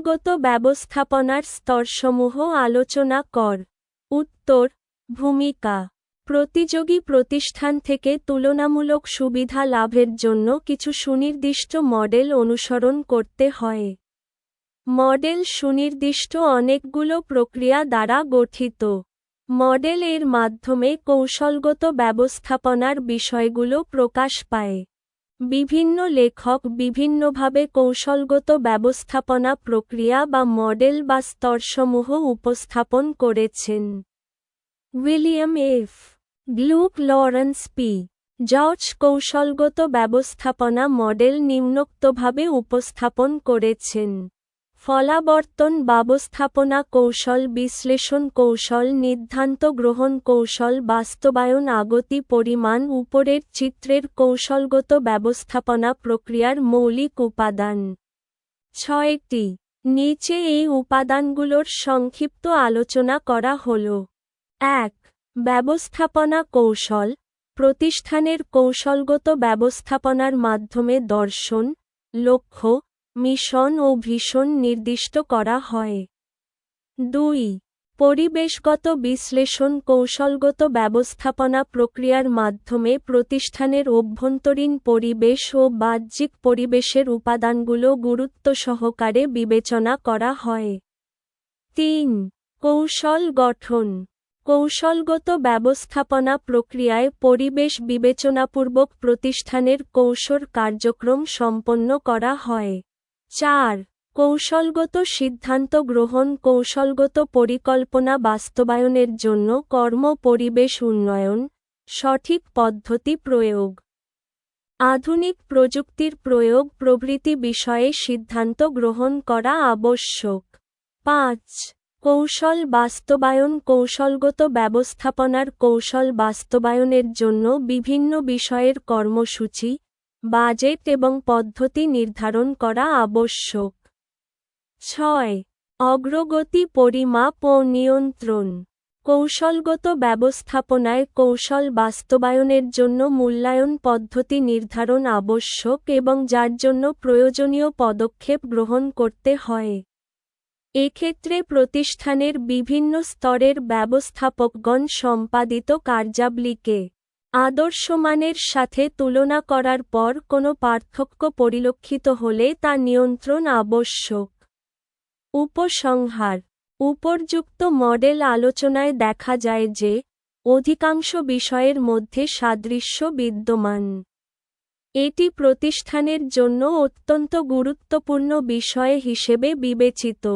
কৌশলগত ব্যবস্থাপনার স্তরসমূহ আলোচনা কর। উত্তর, ভূমিকা। প্রতিযোগী প্রতিষ্ঠান থেকে তুলনামূলক সুবিধা লাভের জন্য কিছু সুনির্দিষ্ট মডেল অনুসরণ করতে হয়। মডেল সুনির্দিষ্ট অনেকগুলো প্রক্রিয়া দ্বারা গঠিত। মডেল এর মাধ্যমে কৌশলগত ব্যবস্থাপনার বিষয়গুলো প্রকাশ পায়। বিভিন্ন লেখক বিভিন্নভাবে কৌশলগত ব্যবস্থাপনা প্রক্রিয়া বা মডেল বা স্তরসমূহ উপস্থাপন করেছেন। William F. Gluck Lawrence P. George কৌশলগত ব্যবস্থাপনা মডেল নিম্নোক্তভাবে উপস্থাপন করেছেন। ফলাবর্তন ব্যবস্থাপনা কৌশল বিশ্লেষণ কৌশল নির্ধান্ত গ্রহণ কৌশল বাস্তবায়ন আগতি পরিমাণ উপরের চিত্রের কৌশলগত ব্যবস্থাপনা প্রক্রিয়ার মৌলিক উপাদান। ছয়টি। নিচে এই উপাদানগুলোর সংক্ষিপ্ত আলোচনা করা হল। এক। ব্যবস্থাপনা কৌশল। প্রতিষ্ঠানের কৌশলগত ব্যবস্থাপনার মাধ্যমে দর্শন, লক্ষ্য মিশন ও ভীষণ নির্দিষ্ট করা হয়। দুই, পরিবেশগত বিশ্লেষণ কৌশলগত ব্যবস্থাপনা প্রক্রিয়ার মাধ্যমে প্রতিষ্ঠানের অভ্যন্তরীণ পরিবেশ ও বাহ্যিক পরিবেশের উপাদানগুলো গুরুত্ব সহকারে বিবেচনা করা হয়। তিন, কৌশল গঠন। কৌশলগত ব্যবস্থাপনা প্রক্রিয়ায় পরিবেশ বিবেচনাপূর্বক প্রতিষ্ঠানের কৌশল কার্যক্রম সম্পন্ন করা হয়। চার, কৌশলগত সিদ্ধান্ত গ্রহণ, কৌশলগত পরিকল্পনা বাস্তবায়নের জন্য কর্ম পরিবেশ উন্নয়ন, সঠিক পদ্ধতি প্রয়োগ। আধুনিক প্রযুক্তির প্রয়োগ, প্রভৃতি বিষয়ে সিদ্ধান্ত গ্রহণ করা আবশ্যক। পাঁচ, কৌশল বাস্তবায়ন, কৌশলগত ব্যবস্থাপনার কৌশল বাস্তবায়নের জন্য বিভিন্ন বিষয়ের কর্মসূচি বাজেট এবং পদ্ধতি নির্ধারণ করা আবশ্যক। ছয়, অগ্রগতি পরিমাপ ও নিয়ন্ত্রণ। কৌশলগত ব্যবস্থাপনায় কৌশল বাস্তবায়নের জন্য মূল্যায়ন পদ্ধতি নির্ধারণ আবশ্যক এবং যার জন্য প্রয়োজনীয় পদক্ষেপ গ্রহণ করতে হয়। এক্ষেত্রে প্রতিষ্ঠানের বিভিন্ন স্তরের ব্যবস্থাপকগণ সম্পাদিত কার্যাবলীকে আদর্শমানের সাথে তুলনা করার পর কোনো পার্থক্য পরিলক্ষিত হলে তা নিয়ন্ত্রণ আবশ্যক। উপসংহার। উপর্যুক্ত মডেল আলোচনায় দেখা যায় যে, অধিকাংশ বিষয়ের মধ্যে সাদৃশ্য বিদ্যমান। এটি প্রতিষ্ঠানের জন্য অত্যন্ত গুরুত্বপূর্ণ বিষয় হিসেবে বিবেচিত।